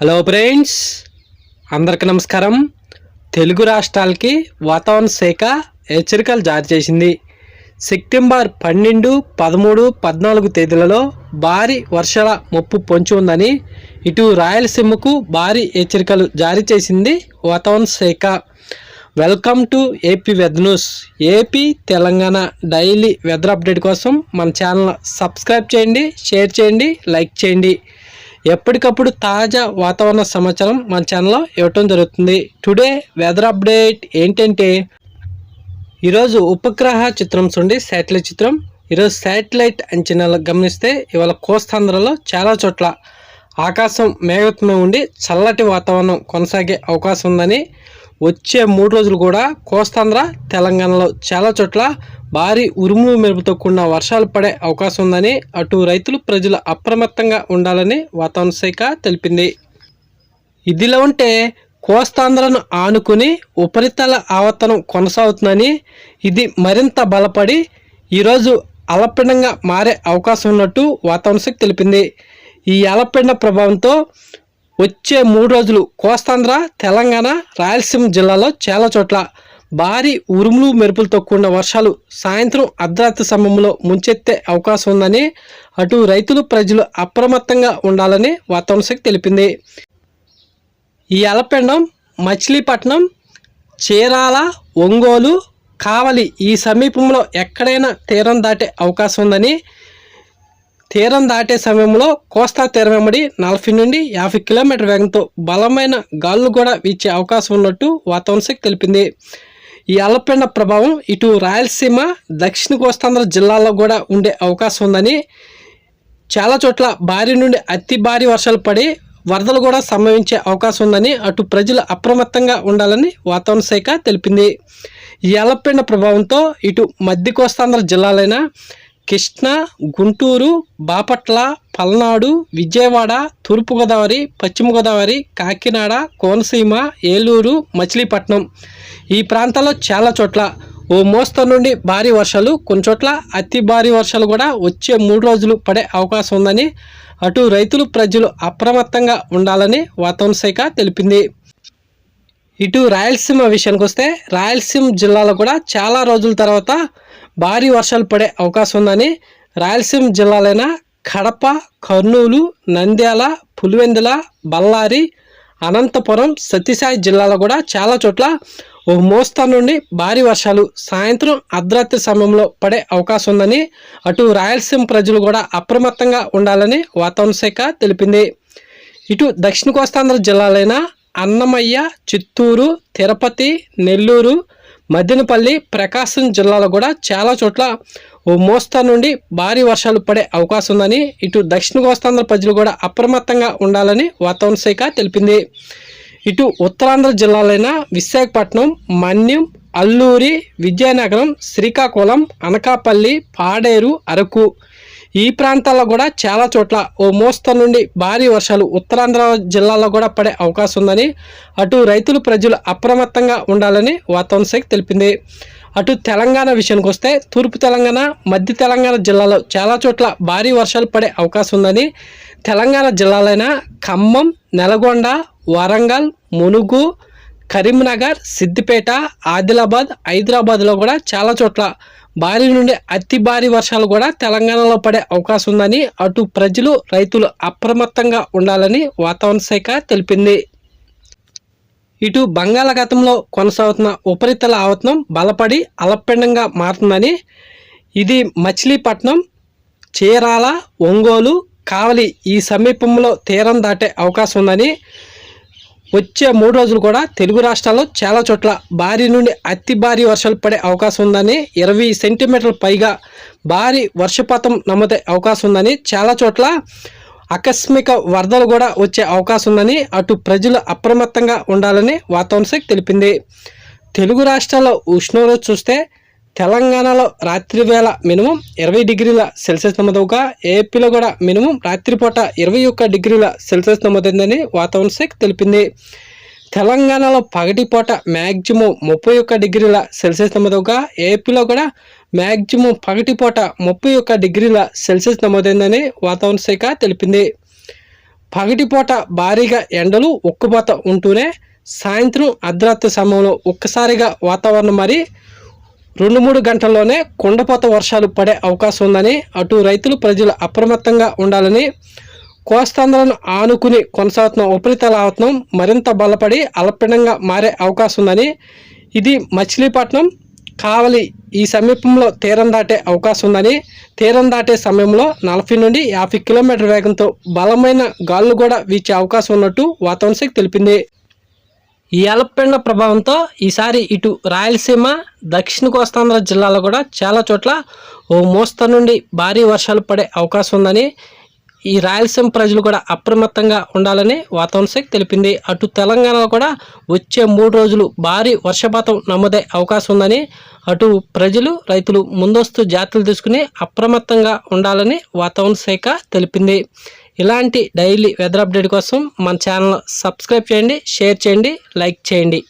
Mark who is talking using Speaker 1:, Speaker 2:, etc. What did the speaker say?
Speaker 1: Hello friends అందరికి నమస్కారం. తెలుగు రాష్ట్రాలకి వాతావరణ శాఖ హెచ్చరికలు జారీ చేసింది. సెప్టెంబర్ పన్నెండు పదమూడు పద్నాలుగు తేదీలలో భారీ వర్షాల ముప్పు పొంచి ఉందని ఇటు రాయలసీమకు భారీ హెచ్చరికలు జారీ చేసింది వాతావరణ శాఖ. Welcome to AP weather news AP Telangana daily weather update కోసం మన ఛానల్ సబ్స్క్రైబ్ చేయండి షేర్ చేయండి లైక్ చేయండి. ఎప్పటికప్పుడు తాజా వాతావరణ సమాచారం మన ఛానల్లో ఇవ్వటం జరుగుతుంది. టుడే వెదర్ అప్డేట్ ఏంటంటే ఈరోజు ఉపగ్రహ చిత్రం చూడండి శాటిలైట్ చిత్రం. ఈరోజు శాటిలైట్ అంచనాలు గమనిస్తే ఇవాళ కోస్తాంధ్రలో చాలా చోట్ల ఆకాశం మేఘత్వం ఉండి చల్లటి వాతావరణం కొనసాగే అవకాశం ఉందని వచ్చే మూడు రోజులు కూడా కోస్తాంధ్ర తెలంగాణలో చాలా చోట్ల భారీ ఉరుములు మెరుపుతో కూడిన వర్షాలు పడే అవకాశం ఉందని అటు రైతులు ప్రజలు అప్రమత్తంగా ఉండాలని వాతావరణ శాఖ తెలిపింది. ఇదిలా ఉంటే కోస్తాంధ్రను ఆనుకుని ఉపరితల ఆవర్తనం కొనసాగుతుందని ఇది మరింత బలపడి ఈరోజు అలపిండంగా మారే అవకాశం ఉన్నట్టు వాతావరణ శాఖ తెలిపింది. ఈ అలపిండ ప్రభావంతో వచ్చే మూడు రోజులు కోస్తాంధ్ర తెలంగాణ రాయలసీమ జిల్లాలో చాలా చోట్ల భారీ ఉరుములు మెరుపులతో కూడిన వర్షాలు సాయంత్రం అర్ధరాత్రి సమయంలో ముంచెత్తే అవకాశం ఉందని అటు రైతులు ప్రజలు అప్రమత్తంగా ఉండాలని వాతావరణ శాఖ తెలిపింది. ఈ అలపెండం మచిలీపట్నం చీరాల ఒంగోలు కావలి ఈ సమీపంలో ఎక్కడైనా తీరం దాటే అవకాశం ఉందని తీరం దాటే సమయంలో కోస్తా తీరం వెంబడి నలభై నుండి యాభై కిలోమీటర్ వేగంతో బలమైన గాలులు కూడా వీచే అవకాశం ఉన్నట్టు వాతావరణ శాఖ తెలిపింది. ఈ అల్లపెండ ప్రభావం ఇటు రాయలసీమ దక్షిణ కోస్తాంధ్ర జిల్లాల్లో కూడా ఉండే అవకాశం ఉందని చాలా చోట్ల భారీ నుండి అతి భారీ వర్షాలు పడి వరదలు కూడా సంభవించే అవకాశం ఉందని అటు ప్రజలు అప్రమత్తంగా ఉండాలని వాతావరణ శాఖ తెలిపింది. ఈ అల్లపెండ ప్రభావంతో ఇటు మధ్య కోస్తాంధ్ర జిల్లాలైన కృష్ణా గుంటూరు బాపట్ల పల్నాడు విజయవాడ తూర్పుగోదావరి పశ్చిమగోదావరి కాకినాడ కోనసీమ ఏలూరు మచిలీపట్నం. ఈ ప్రాంతాల్లో చాలా చోట్ల ఓ మోస్తరు నుండి భారీ వర్షాలు కొన్ని చోట్ల అతి భారీ వర్షాలు కూడా వచ్చే మూడు రోజులు పడే అవకాశం ఉందని అటు రైతులు ప్రజలు అప్రమత్తంగా ఉండాలని వాతావరణ శాఖ తెలిపింది. ఇటు రాయలసీమ విషయానికి వస్తే రాయలసీమ జిల్లాలో కూడా చాలా రోజుల తర్వాత భారీ వర్షాలు పడే అవకాశం ఉందని రాయలసీమ జిల్లాలైన కడప కర్నూలు నంద్యాల పులివెందుల బళ్ళారి అనంతపురం సత్యసాయి జిల్లాలో కూడా చాలా చోట్ల ఓ మోస్తరు నుండి భారీ వర్షాలు సాయంత్రం అర్ధరాత్రి సమయంలో పడే అవకాశం ఉందని అటు రాయలసీమ ప్రజలు కూడా అప్రమత్తంగా ఉండాలని వాతావరణ శాఖ తెలిపింది. ఇటు దక్షిణ కోస్తాంధ్ర జిల్లాలైన అన్నమయ్య చిత్తూరు తిరుపతి నెల్లూరు మదనపల్లి ప్రకాశం జిల్లాలో కూడా చాలా చోట్ల ఓ మోస్తరు నుండి భారీ వర్షాలు పడే అవకాశం ఉందని ఇటు దక్షిణ కోస్తాంధ్ర ప్రజలు కూడా అప్రమత్తంగా ఉండాలని వాతావరణ శాఖ తెలిపింది. ఇటు ఉత్తరాంధ్ర జిల్లాలైన విశాఖపట్నం మన్యం అల్లూరి విజయనగరం శ్రీకాకుళం అనకాపల్లి పాడేరు అరకు ఈ ప్రాంతాల్లో కూడా చాలా చోట్ల ఓ మోస్తరు నుండి భారీ వర్షాలు ఉత్తరాంధ్ర జిల్లాలో కూడా పడే అవకాశం ఉందని అటు రైతులు ప్రజలు అప్రమత్తంగా ఉండాలని వాతావరణ శాఖ తెలిపింది. అటు తెలంగాణ విషయానికి వస్తే తూర్పు తెలంగాణ మధ్య తెలంగాణ జిల్లాలో చాలా చోట్ల భారీ వర్షాలు పడే అవకాశం ఉందని తెలంగాణ జిల్లాలైన ఖమ్మం నల్గొండ వరంగల్ మునుగు కరీంనగర్ సిద్దిపేట ఆదిలాబాద్ హైదరాబాద్లో కూడా చాలా చోట్ల భారీ నుండి అతి భారీ వర్షాలు కూడా తెలంగాణలో పడే అవకాశం ఉందని అటు ప్రజలు రైతులు అప్రమత్తంగా ఉండాలని వాతావరణ శాఖ తెలిపింది. ఇటు బంగాళాఖాతంలో కొనసాగుతున్న ఉపరితల ఆవర్తనం బలపడి అలపిండంగా మారుతుందని ఇది మచిలీపట్నం చీరాల ఒంగోలు కావలి ఈ సమీపంలో తీరం దాటే అవకాశం ఉందని వచ్చే మూడు రోజులు కూడా తెలుగు రాష్ట్రాల్లో చాలా చోట్ల భారీ నుండి అతి భారీ వర్షాలు పడే అవకాశం ఉందని ఇరవై సెంటీమీటర్ల పైగా భారీ వర్షపాతం నమ్మదే అవకాశం ఉందని చాలా చోట్ల ఆకస్మిక వరదలు కూడా వచ్చే అవకాశం ఉందని అటు ప్రజలు అప్రమత్తంగా ఉండాలని వాతావరణ శాఖ తెలిపింది. తెలుగు రాష్ట్రాల్లో ఉష్ణోగ్రత చూస్తే తెలంగాణలో రాత్రి వేళ మినిమం ఇరవై డిగ్రీల సెల్సియస్ నమోదవుగా ఏపీలో కూడా మినిమం రాత్రిపూట ఇరవై ఒక్క డిగ్రీల సెల్సియస్ నమోదైందని వాతావరణ శాఖ తెలిపింది. తెలంగాణలో పగటిపూట మ్యాక్సిమం ముప్పై ఒక్క డిగ్రీల సెల్సియస్ నమోదవుగా ఏపీలో కూడా మ్యాక్సిమం పగటిపూట ముప్పై ఒక్క డిగ్రీల సెల్సియస్ నమోదైందని వాతావరణ శాఖ తెలిపింది. పగటిపూట భారీగా ఎండలు ఉక్కుపోత ఉంటూనే సాయంత్రం అర్ధరాత్రి సమయంలో ఒక్కసారిగా వాతావరణం మరి రెండు మూడు గంటల్లోనే కుండపోత వర్షాలు పడే అవకాశం ఉందని అటు రైతులు ప్రజలు అప్రమత్తంగా ఉండాలని కోస్తాంధ్రను ఆనుకుని కొనసాగుతున్న ఉపరితల ఆవతనం మరింత బలపడి అల్పపీడంగా మారే అవకాశం ఉందని ఇది మచిలీపట్నం కావలి ఈ సమీపంలో తీరం దాటే అవకాశం ఉందని తీరం దాటే సమయంలో నలభై నుండి యాభై కిలోమీటర్ వేగంతో బలమైన గాలులు కూడా వీచే అవకాశం ఉన్నట్టు వాతావరణ శాఖ తెలిపింది. ఈ అల్పపీడన ప్రభావంతో ఈసారి ఇటు రాయలసీమ దక్షిణ కోస్తాంధ్ర జిల్లాలో కూడా చాలా చోట్ల ఓ మోస్తరు నుండి భారీ వర్షాలు పడే అవకాశం ఉందని ఈ రాయలసీమ ప్రజలు కూడా అప్రమత్తంగా ఉండాలని వాతావరణ శాఖ తెలిపింది. అటు తెలంగాణలో కూడా వచ్చే మూడు రోజులు భారీ వర్షపాతం నమోదే అవకాశం ఉందని అటు ప్రజలు రైతులు ముందస్తు జాగ్రత్తలు తీసుకుని అప్రమత్తంగా ఉండాలని వాతావరణ శాఖ తెలిపింది. ఇలాంటి డైలీ వెదర్ అప్డేట్ కోసం మన ఛానల్ సబ్స్క్రైబ్ చేయండి షేర్ చేయండి లైక్ చేయండి.